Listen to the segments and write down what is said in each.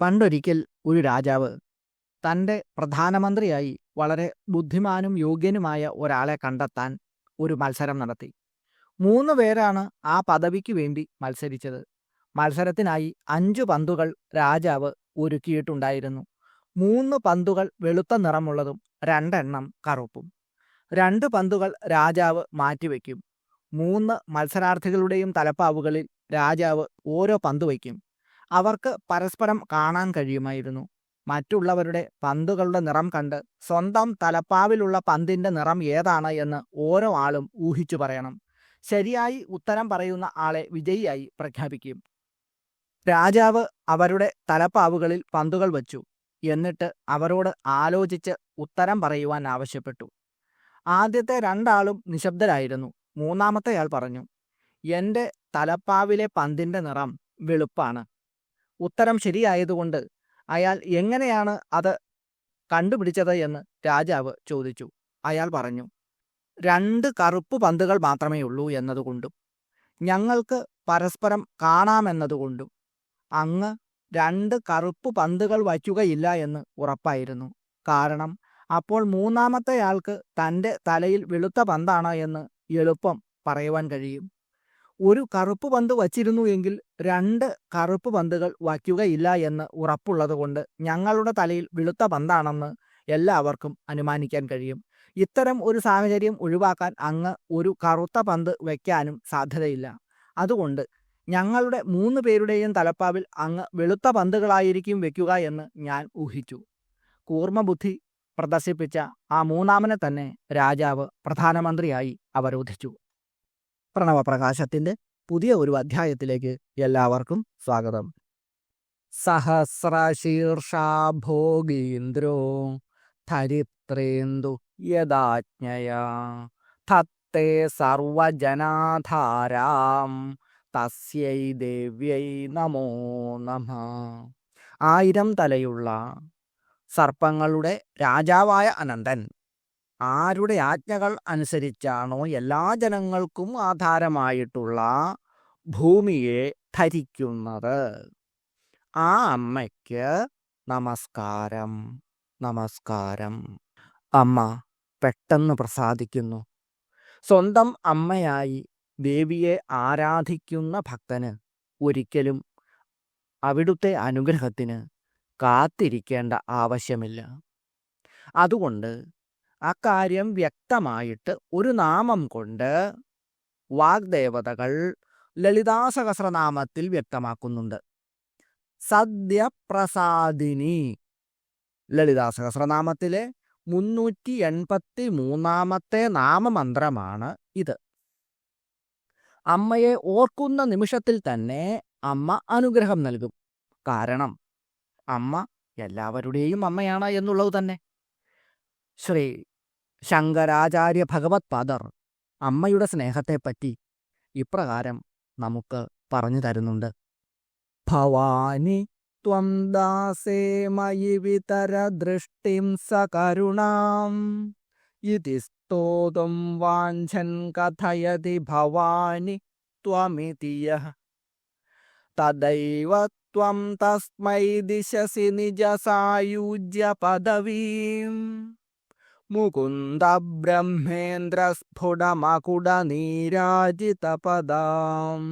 പണ്ടൊരിക്കൽ ഒരു രാജാവ് തന്റെ പ്രധാനമന്ത്രിയായി വളരെ ബുദ്ധിമാനും യോഗ്യനുമായ ഒരാളെ കണ്ടെത്താൻ ഒരു മത്സരം നടത്തി. മൂന്ന് പേരാണ് ആ പദവിക്ക് വേണ്ടി മത്സരിച്ചത്. മത്സരത്തിനായി അഞ്ചു പന്തുകൾ രാജാവ് ഒരുക്കിയിട്ടുണ്ടായിരുന്നു. മൂന്ന് പന്തുകൾ വെളുത്ത നിറമുള്ളതും രണ്ടെണ്ണം കറുപ്പും. രണ്ട് പന്തുകൾ രാജാവ് മാറ്റിവെക്കും. മൂന്ന് മത്സരാർത്ഥികളുടെയും തലപ്പാവുകളിൽ രാജാവ് ഓരോ പന്ത് വയ്ക്കും. അവർക്ക് പരസ്പരം കാണാൻ കഴിയുമായിരുന്നു. മറ്റുള്ളവരുടെ പന്തുകളുടെ നിറം കണ്ട് സ്വന്തം തലപ്പാവിലുള്ള പന്തിന്റെ നിറം ഏതാണ് എന്ന് ഓരോ ആളും ഊഹിച്ചു പറയണം. ശരിയായി ഉത്തരം പറയുന്ന ആളെ വിജയിയായി പ്രഖ്യാപിക്കും. രാജാവ് അവരുടെ തലപ്പാവുകളിൽ പന്തുകൾ വച്ചു. എന്നിട്ട് അവരോട് ആലോചിച്ച് ഉത്തരം പറയുവാൻ ആവശ്യപ്പെട്ടു. ആദ്യത്തെ രണ്ടാളും നിശബ്ദരായിരുന്നു. മൂന്നാമത്തെയാൾ പറഞ്ഞു എന്റെ തലപ്പാവിലെ പന്തിന്റെ നിറം വെളുപ്പാണ്. ഉത്തരം ശരിയായതുകൊണ്ട് അയാൾ എങ്ങനെയാണ് അത് കണ്ടുപിടിച്ചത് എന്ന് രാജാവ് ചോദിച്ചു. അയാൾ പറഞ്ഞു രണ്ട് കറുപ്പ് പന്തുകൾ മാത്രമേ ഉള്ളൂ എന്നതുകൊണ്ടും ഞങ്ങൾക്ക് പരസ്പരം കാണാമെന്നതുകൊണ്ടും അങ്ങ് രണ്ട് കറുപ്പ് പന്തുകൾ വയ്ക്കുകയില്ല എന്ന് ഉറപ്പായിരുന്നു. കാരണം അപ്പോൾ മൂന്നാമത്തെ ആൾക്ക് തന്റെ തലയിൽ വെളുത്ത പന്താണ് എന്ന് എളുപ്പം പറയുവാൻ കഴിയും. ഒരു കറുപ്പ് പന്ത് വച്ചിരുന്നു എങ്കിൽ രണ്ട് കറുപ്പ് പന്തുകൾ വയ്ക്കുകയില്ല എന്ന് ഉറപ്പുള്ളതുകൊണ്ട് ഞങ്ങളുടെ തലയിൽ വെളുത്ത പന്താണെന്ന് എല്ലാവർക്കും അനുമാനിക്കാൻ കഴിയും. ഇത്തരം ഒരു സാഹചര്യം ഒഴിവാക്കാൻ അങ്ങ് ഒരു കറുത്ത പന്ത് വയ്ക്കാനും സാധ്യതയില്ല. അതുകൊണ്ട് ഞങ്ങളുടെ മൂന്ന് പേരുടെയും തലപ്പാവിൽ അങ്ങ് വെളുത്ത പന്തുകളായിരിക്കും വെക്കുക എന്ന് ഞാൻ ഊഹിച്ചു. കൂർമ്മബുദ്ധി പ്രദർശിപ്പിച്ച ആ മൂന്നാമനെ തന്നെ രാജാവ് പ്രധാനമന്ത്രിയായി അവരോധിച്ചു. പ്രണവപ്രകാശത്തിന്റെ പുതിയ ഒരു അധ്യായത്തിലേക്ക് എല്ലാവർക്കും സ്വാഗതം. സഹസ്രശീർഷാഭോഗീന്ദ്രോ ധരിത്രേന്ദു യദാജ്ഞയാ തത്തേ സർവജനാധാരാം തസ്യൈ ദേവ്യൈ നമോ നമ. ആയിരം തലയുള്ള സർപ്പങ്ങളുടെ രാജാവായ അനന്തൻ ആരുടെ ആജ്ഞകൾ അനുസരിച്ചാണോ എല്ലാ ജനങ്ങൾക്കും ആധാരമായിട്ടുള്ള ഭൂമിയെ ധരിക്കുന്നത്? ആ അമ്മയ്ക്ക് നമസ്കാരം നമസ്കാരം. അമ്മ പെട്ടെന്ന് പ്രസാദിക്കുന്നു. സ്വന്തം അമ്മയായി ദേവിയെ ആരാധിക്കുന്ന ഭക്തന് ഒരിക്കലും അവിടുത്തെ അനുഗ്രഹത്തിന് കാത്തിരിക്കേണ്ട ആവശ്യമില്ല. അതുകൊണ്ട് അക്കാര്യം വ്യക്തമായിട്ട് ഒരു നാമം കൊണ്ട് വാഗ്ദേവതകൾ ലളിതാസഹസ്രനാമത്തിൽ വ്യക്തമാക്കുന്നുണ്ട്. സദ്യപ്രസാദിനി. ലളിതാസഹസ്രനാമത്തിലെ മുന്നൂറ്റി എൺപത്തി മൂന്നാമത്തെ നാമമന്ത്രമാണ് ഇത്. അമ്മയെ ഓർക്കുന്ന നിമിഷത്തിൽ തന്നെ അമ്മ അനുഗ്രഹം നൽകും. കാരണം അമ്മ എല്ലാവരുടെയും അമ്മയാണ് എന്നുള്ളത് തന്നെ. ശ്രീ ശങ്കരാചാര്യ ഭഗവത് പാദർ അമ്മയുടെ സ്നേഹത്തെപ്പറ്റി ഇപ്രകാരം നമുക്ക് പറഞ്ഞു തരുന്നുണ്ട്. ഭവാനി ത്വം ദാസേ മയി വിതര ദൃഷ്ടിം സകരുണാം ഇതി സ്തോതും വാഞ്ചൻ കഥയതി ഭവാനി ത്വമിതി യഃ. തദൈവ ത്വം തസ്മൈ ദിശസി നിജ സായുജ്യ പദവീം. മുകുന്ദ ബ്രഹ്മേന്ദ്ര സ്ഫുടമകുട നീരാജിത പദം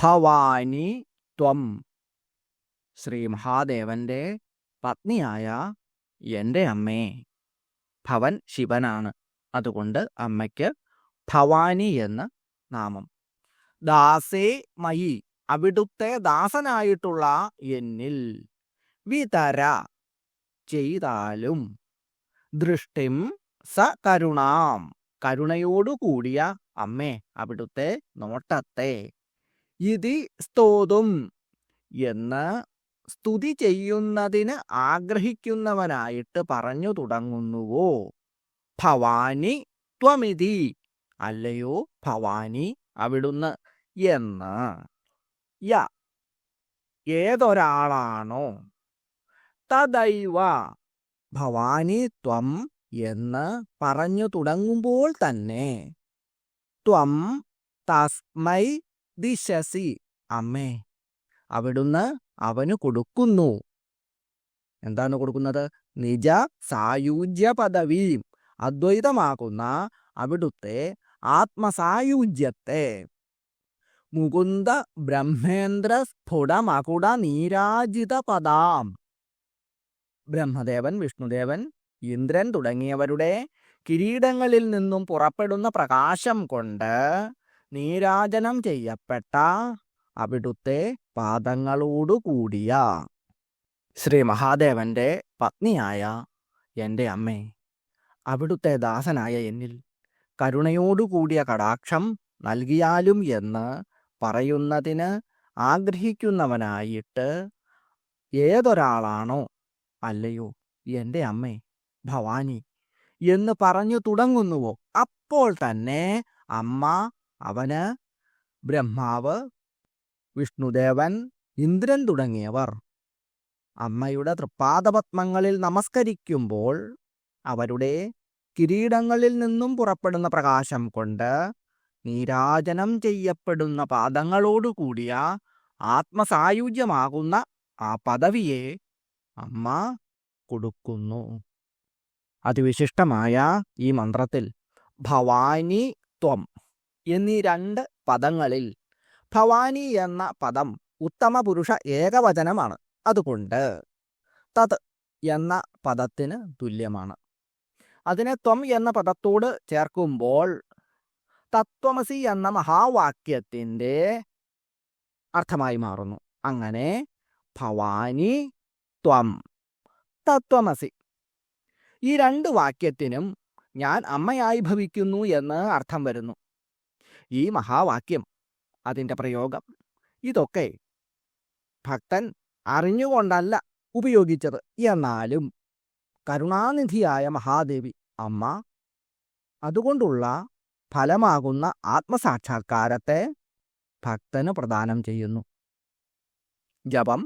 ഭവാനി ത്വം. ശ്രീ മഹാദേവന്റെ പത്നിയായ എന്റെ അമ്മേ. ഭവൻ ശിവനാണ്. അതുകൊണ്ട് അമ്മയ്ക്ക് ഭവാനി എന്ന് നാമം. ദാസേ മയി അവിടുത്തെ ദാസനായിട്ടുള്ള എന്നിൽ വിതര ചെയ്താലും ദൃഷ്ടിം സ കരുണാം. കരുണയോടു കൂടിയ അമ്മേ അവിടുത്തെ നോട്ടത്തെ. ഇതി സ്തോതും. എന്ന് സ്തുതി ചെയ്യുന്നതിന് ആഗ്രഹിക്കുന്നവനായിട്ട് പറഞ്ഞു തുടങ്ങുന്നുവോ? ഭവാനി ത്വമിതി. അല്ലയോ ഭവാനി അവിടുന്ന് എന്ന്. യ. ഏതൊരാളാണോ? തദൈവ. ഭവാനി ത്വം എന്ന് പറഞ്ഞു തുടങ്ങുമ്പോൾ തന്നെ ത്വം തസ്മൈ ദിശസി. അമ്മേ അവിടുന്ന് അവന് കൊടുക്കുന്നു. എന്താണ് കൊടുക്കുന്നത്? നിജ സായുജ്യ പദവി അദ്വൈതമാകുന്ന അവിടുത്തെ ആത്മസായുജ്യത്തെ. മുകുന്ദ ബ്രഹ്മേന്ദ്ര സ്ഫുടമകുട നീരാജിത പദാം. ബ്രഹ്മദേവൻ വിഷ്ണുദേവൻ ഇന്ദ്രൻ തുടങ്ങിയവരുടെ കിരീടങ്ങളിൽ നിന്നും പുറപ്പെടുന്ന പ്രകാശം കൊണ്ട് നീരാജനം ചെയ്യപ്പെട്ട അവിടുത്തെ പാദങ്ങളോടുകൂടിയ ശ്രീ മഹാദേവന്റെ പത്നിയായ എന്റെ അമ്മേ അവിടുത്തെ ദാസനായ എന്നിൽ കരുണയോടുകൂടിയ കടാക്ഷം നൽകിയാലും എന്ന് പറയുന്നതിന് ആഗ്രഹിക്കുന്നവനായിട്ട് ഏതൊരാളാണോ അല്ലയോ എന്റെ അമ്മേ ഭവാനി എന്ന് പറഞ്ഞു തുടങ്ങുന്നുവോ? അപ്പോൾ തന്നെ അമ്മ അവന് ബ്രഹ്മാവ് വിഷ്ണുദേവൻ ഇന്ദ്രൻ തുടങ്ങിയവർ അമ്മയുടെ തൃപ്പാദപത്മങ്ങളിൽ നമസ്കരിക്കുമ്പോൾ അവരുടെ കിരീടങ്ങളിൽ നിന്നും പുറപ്പെടുന്ന പ്രകാശം കൊണ്ട് നീരാജനം ചെയ്യപ്പെടുന്ന പാദങ്ങളോടുകൂടിയ ആത്മസായുജ്യമാകുന്ന ആ പദവിയെ അമ്മ കൊടുക്കുന്നു. അതിവിശിഷ്ടമായ ഈ മന്ത്രത്തിൽ ഭവാനി ത്വം എന്നീ രണ്ട് പദങ്ങളിൽ ഭവാനി എന്ന പദം ഉത്തമ പുരുഷ ഏകവചനമാണ്. അതുകൊണ്ട് തത് എന്ന പദത്തിന് തുല്യമാണ്. അതിനെ ത്വം എന്ന പദത്തോട് ചേർക്കുമ്പോൾ തത്വമസി എന്ന മഹാവാക്യത്തിന്റെ അർത്ഥമായി മാറുന്നു. അങ്ങനെ ഭവാനി ത്വം തത്വമസി. ഈ രണ്ട് വാക്യത്തിനും ഞാൻ അമ്മയായി ഭവിക്കുന്നു എന്ന് അർത്ഥം വരുന്നു. ഈ മഹാവാക്യം അതിന്റെ പ്രയോഗം ഇതൊക്കെ ഭക്തൻ അറിഞ്ഞുകൊണ്ടല്ല ഉപയോഗിച്ചത്. എന്നാലും കരുണാനിധിയായ മഹാദേവി അമ്മ അതുകൊണ്ടുള്ള ഫലമാകുന്ന ആത്മസാക്ഷാത്കാരത്തെ ഭക്തന് പ്രദാനം ചെയ്യുന്നു. ജപം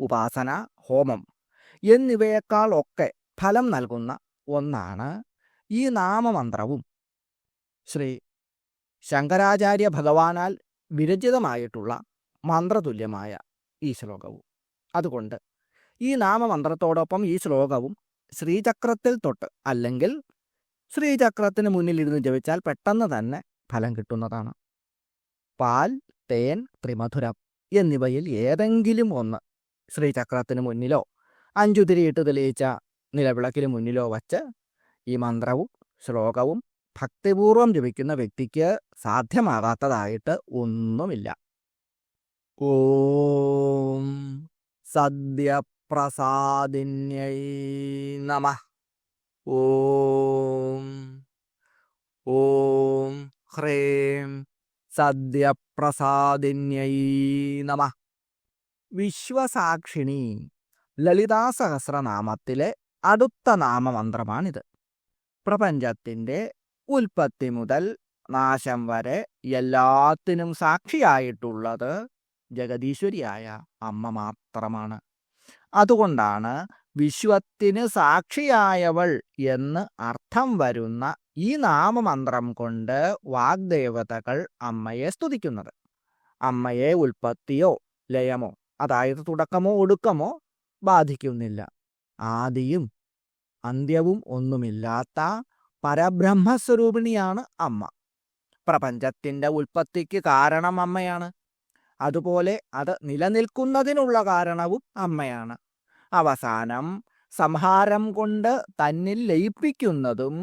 ഉപാസന ഹോമം എന്നിവയേക്കാൾ ഒക്കെ ഫലം നൽകുന്ന ഒന്നാണ് ഈ നാമമന്ത്രവും. ശ്രീ ശങ്കരാചാര്യ ഭഗവാനാൽ വിരചിതമായിട്ടുള്ള മന്ത്രതുല്യമായ ഈ ശ്ലോകവും. അതുകൊണ്ട് ഈ നാമമന്ത്രത്തോടൊപ്പം ഈ ശ്ലോകവും ശ്രീചക്രത്തിൽ തൊട്ട് അല്ലെങ്കിൽ ശ്രീചക്രത്തിന് മുന്നിലിരുന്ന് ജപിച്ചാൽ പെട്ടെന്ന് തന്നെ ഫലം കിട്ടുന്നതാണ്. പാൽ തേൻ ത്രിമധുരം എന്നിവയിൽ ഏതെങ്കിലും ഒന്ന് ശ്രീചക്രത്തിന് മുന്നിലോ അഞ്ചുതിരിയിട്ട് തെളിയിച്ച നിലവിളക്കിന് മുന്നിലോ വച്ച് ഈ മന്ത്രവും ശ്ലോകവും ഭക്തിപൂർവം ജപിക്കുന്ന വ്യക്തിക്ക് സാധ്യമാകാത്തതായിട്ട് ഒന്നുമില്ല. ഓം സദ്യപ്രസാദിന്യൈ നമ. ഓം ഓം ഹ്രേം സദ്യപ്രസാദിന്യൈ നമ. വിശ്വസാക്ഷിണി ലളിതാ സഹസ്രനാമത്തിലെ അടുത്ത നാമമന്ത്രമാണിത്. പ്രപഞ്ചത്തിന്റെ ഉൽപ്പത്തി മുതൽ നാശം വരെ എല്ലാത്തിനും സാക്ഷിയായിട്ടുള്ളത് ജഗദീശ്വരിയായ അമ്മ മാത്രമാണ്. അതുകൊണ്ടാണ് വിശ്വത്തിന് സാക്ഷിയായവൾ എന്ന് അർത്ഥം വരുന്ന ഈ നാമമന്ത്രം കൊണ്ട് വാഗ്ദേവതകൾ അമ്മയെ സ്തുതിക്കുന്നത്. അമ്മയെ ഉൽപ്പത്തിയോ ലയമോ അതായത് തുടക്കമോ ഒടുക്കമോ ബാധിക്കുന്നില്ല. ആദിയും അന്ത്യവും ഒന്നുമില്ലാത്ത പരബ്രഹ്മസ്വരൂപിണിയാണ് അമ്മ. പ്രപഞ്ചത്തിന്റെ ഉൽപ്പത്തിക്ക് കാരണം അമ്മയാണ്. അതുപോലെ അത് നിലനിൽക്കുന്നതിനുള്ള കാരണവും അമ്മയാണ്. അവസാനം സംഹാരം കൊണ്ട് തന്നിൽ ലയിപ്പിക്കുന്നതും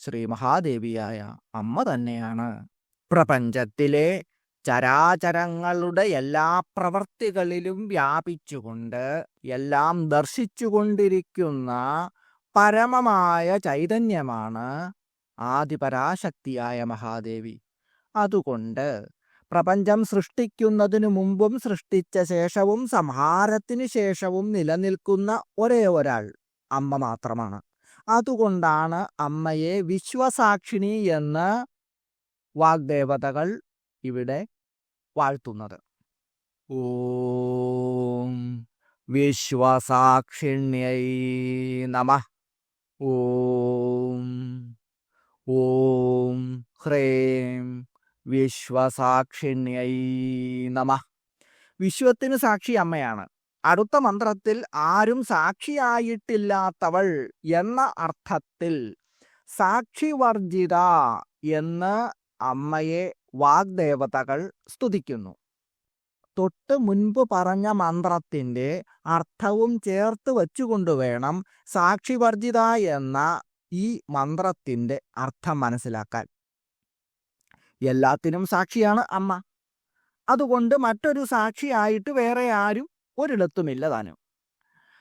ശ്രീ മഹാദേവിയായ അമ്മ തന്നെയാണ്. പ്രപഞ്ചത്തിലെ ചരാചരങ്ങളുടെ എല്ലാ പ്രവർത്തികളിലും വ്യാപിച്ചുകൊണ്ട് എല്ലാം ദർശിച്ചുകൊണ്ടിരിക്കുന്ന പരമമായ ചൈതന്യമാണ് ആദിപരാശക്തിയായ മഹാദേവി. അതുകൊണ്ട് പ്രപഞ്ചം സൃഷ്ടിക്കുന്നതിനു മുമ്പും സൃഷ്ടിച്ച ശേഷവും സംഹാരത്തിനു ശേഷവും നിലനിൽക്കുന്ന ഒരേ ഒരാൾ അമ്മ മാത്രമാണ്. അതുകൊണ്ടാണ് അമ്മയെ വിശ്വസാക്ഷിണി എന്ന് വാഗ്ദേവതകൾ ഇവിടെ വാഴ്ത്തുന്നത്. ഓം വിശ്വസാക്ഷിണ്യൈ നമ. ഓം ഓം ഹ്രേം വിശ്വസാക്ഷിണ്യൈ നമ. വിശ്വത്തിന് സാക്ഷി അമ്മയാണ്. അടുത്ത മന്ത്രത്തിൽ ആരും സാക്ഷിയായിട്ടില്ലാത്തവൾ എന്ന അർത്ഥത്തിൽ സാക്ഷിവർജിത എന്ന് അമ്മയെ വാഗ്ദേവതകൾ സ്തുതിക്കുന്നു. തൊട്ട് മുൻപ് പറഞ്ഞ മന്ത്രത്തിന്റെ അർത്ഥവും ചേർത്ത് വച്ചുകൊണ്ട് വേണം സാക്ഷിവർജിത എന്ന ഈ മന്ത്രത്തിന്റെ അർത്ഥം മനസ്സിലാക്കാൻ. എല്ലാത്തിനും സാക്ഷിയാണ് അമ്മ. അതുകൊണ്ട് മറ്റൊരു സാക്ഷിയായിട്ട് വേറെ ആരും ഒരിടത്തുമില്ല താനും.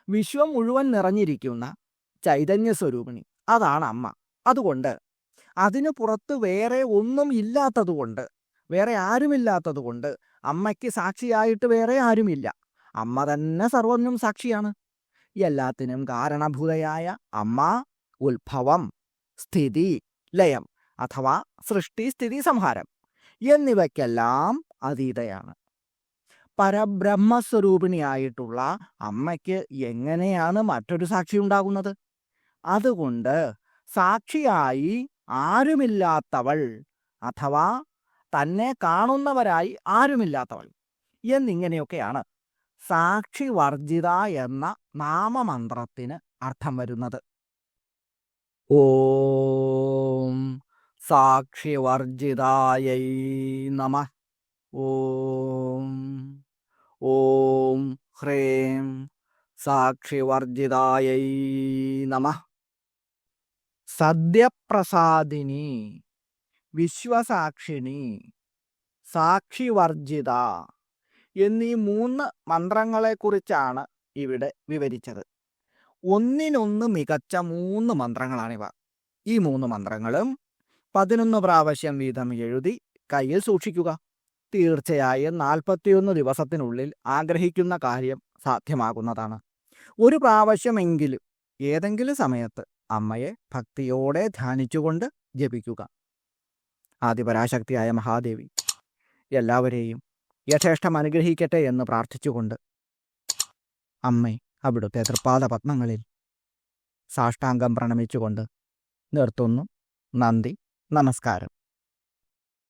വിശ്വം മുഴുവൻ നിറഞ്ഞിരിക്കുന്ന ചൈതന്യ സ്വരൂപിണി അതാണ് അമ്മ. അതുകൊണ്ട് അതിനു പുറത്ത് വേറെ ഒന്നും ഇല്ലാത്തതുകൊണ്ട് വേറെ ആരുമില്ലാത്തതുകൊണ്ട് അമ്മയ്ക്ക് സാക്ഷിയായിട്ട് വേറെ ആരുമില്ല അമ്മ തന്നെ സർവജ്ഞം സാക്ഷിയാണ്. എല്ലാത്തിനും കാരണഭൂതയായ അമ്മ ഉത്ഭവം സ്ഥിതി ലയം അഥവാ സൃഷ്ടി സ്ഥിതി സംഹാരം എന്നിവയ്ക്കെല്ലാം അതീതയാണ്. പരബ്രഹ്മസ്വരൂപിണിയായിട്ടുള്ള അമ്മയ്ക്ക് എങ്ങനെയാണ് മറ്റൊരു സാക്ഷി ഉണ്ടാകുന്നത്? അതുകൊണ്ട് സാക്ഷിയായി ആരുമില്ലാത്തവൾ അഥവാ തന്നെ കാണുന്നവരായി ആരുമില്ലാത്തവൾ എന്നിങ്ങനെയൊക്കെയാണ് സാക്ഷി വർജിത എന്ന നാമമന്ത്രത്തിന് അർത്ഥം വരുന്നത്. ഓം സാക്ഷി വർജിതായൈ നമ. ഓം ഓം ഹ്രീം സാക്ഷിവർജിതായൈ നമ. സദ്യപ്രസാദിനി വിശ്വസാക്ഷിണി സാക്ഷിവർജിത എന്നീ മൂന്ന് മന്ത്രങ്ങളെക്കുറിച്ചാണ് ഇവിടെ വിവരിച്ചത്. ഒന്നിനൊന്ന് മികച്ച മൂന്ന് മന്ത്രങ്ങളാണിവ. ഈ മൂന്ന് മന്ത്രങ്ങളും പതിനൊന്ന് പ്രാവശ്യം വീതം എഴുതി കയ്യിൽ സൂക്ഷിക്കുക. തീർച്ചയായും നാൽപ്പത്തിയൊന്ന് ദിവസത്തിനുള്ളിൽ ആഗ്രഹിക്കുന്ന കാര്യം സാധ്യമാകുന്നതാണ്. ഒരു പ്രാവശ്യമെങ്കിലും ഏതെങ്കിലും സമയത്ത് അമ്മയെ ഭക്തിയോടെ ധ്യാനിച്ചുകൊണ്ട് ജപിക്കുക. ആദിപരാശക്തിയായ മഹാദേവി എല്ലാവരെയും യഥേഷ്ടം അനുഗ്രഹിക്കട്ടെ എന്ന് പ്രാർത്ഥിച്ചുകൊണ്ട് അമ്മേ അവിടുത്തെ തൃപ്പാദ പത്മങ്ങളിൽ സാഷ്ടാംഗം പ്രണമിച്ചുകൊണ്ട് നിർത്തുന്നു. നന്ദി നമസ്കാരം.